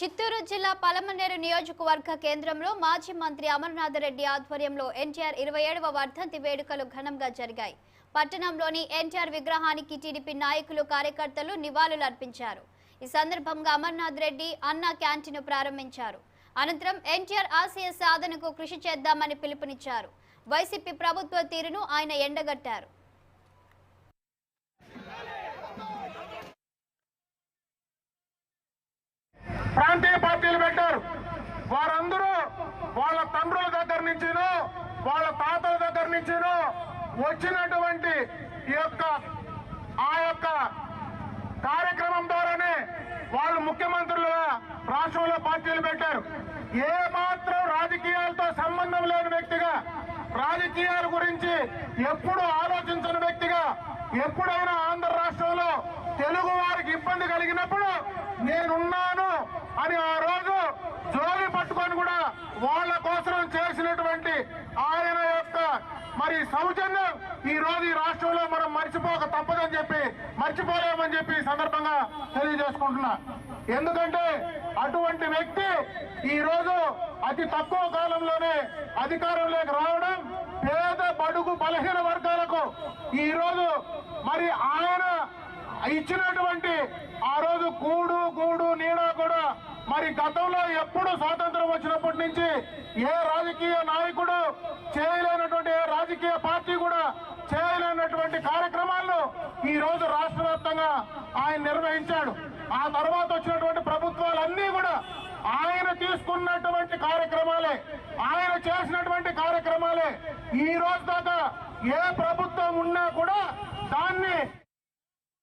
చిత్తూరు జిల్లా పలమనేరు నియోజకవర్గ కేంద్రంలో మాజీ మంత్రి అమర్నాథ్ రెడ్డి ఆధ్వర్యంలో ఎన్టీఆర్ ఇరవై ఏడవ వర్ధంతి వేడుకలు ఘనంగా జరిగాయి. పట్టణంలోని ఎన్టీఆర్ విగ్రహానికి టీడీపీ నాయకులు కార్యకర్తలు నివాళులు అర్పించారు. ఈ సందర్భంగా అమర్నాథ్ రెడ్డి అన్న క్యాంటీన్ ప్రారంభించారు. అనంతరం ఎన్టీఆర్ ఆశయ సాధనకు కృషి చేద్దామని పిలుపునిచ్చారు. వైసీపీ ప్రభుత్వ తీరును ఆయన ఎండగట్టారు. ప్రాంతీయ పార్టీలు పెట్టారు. వారందరూ వాళ్ళ తండ్రుల దగ్గర నుంచిను వాళ్ళ తాతల దగ్గర నుంచిను వచ్చినటువంటి ఈ యొక్క ఆ యొక్క కార్యక్రమం ద్వారానే వాళ్ళు ముఖ్యమంత్రులుగా రాష్ట్రంలో పార్టీలు పెట్టారు. ఏ మాత్రం రాజకీయాలతో సంబంధం లేని వ్యక్తిగా రాజకీయాల గురించి ఎప్పుడు ఆలోచించని వ్యక్తిగా ఎప్పుడైనా ఆంధ్ర రాష్ట్రంలో తెలుగు వారికి ఇబ్బంది కలిగినప్పుడు నేనున్నాను అని ఆ రోజు జోలి పట్టుకొని కూడా వాళ్ళ కోసం చేసినటువంటి ఆయన యొక్క మరి సౌజన్యం ఈ రోజు ఈ రాష్ట్రంలో మనం మర్చిపోక తప్పదని చెప్పి మర్చిపోలేమని చెప్పి సందర్భంగా తెలియజేసుకుంటున్నా. ఎందుకంటే అటువంటి వ్యక్తి ఈ రోజు అతి తక్కువ కాలంలోనే అధికారంలోకి రావడం పేద బడుగు బలహీన వర్గాలకు ఈ రోజు మరి ఆయన ఇచ్చినటువంటి ఆ రోజు కూడు గూడు నీడ కూడా మరి గతంలో ఎప్పుడు స్వాతంత్రం వచ్చినప్పటి నుంచి ఏ రాజకీయ నాయకుడు చేయలేనటువంటి ఏ రాజకీయ పార్టీ కూడా కార్యక్రమాల్లో కార్యక్రమాలను ఈ రోజు రాష్ట్ర వ్యాప్తంగా ఆయన నిర్వహించాడు. ఆ తర్వాత వచ్చినటువంటి ప్రభుత్వాలన్నీ కూడా ఆయన తీసుకున్నటువంటి కార్యక్రమాలే ఆయన చేసినటువంటి కార్యక్రమాలే. ఈ రోజు దాకా ఏ ప్రభుత్వం ఉన్నా కూడా దాన్ని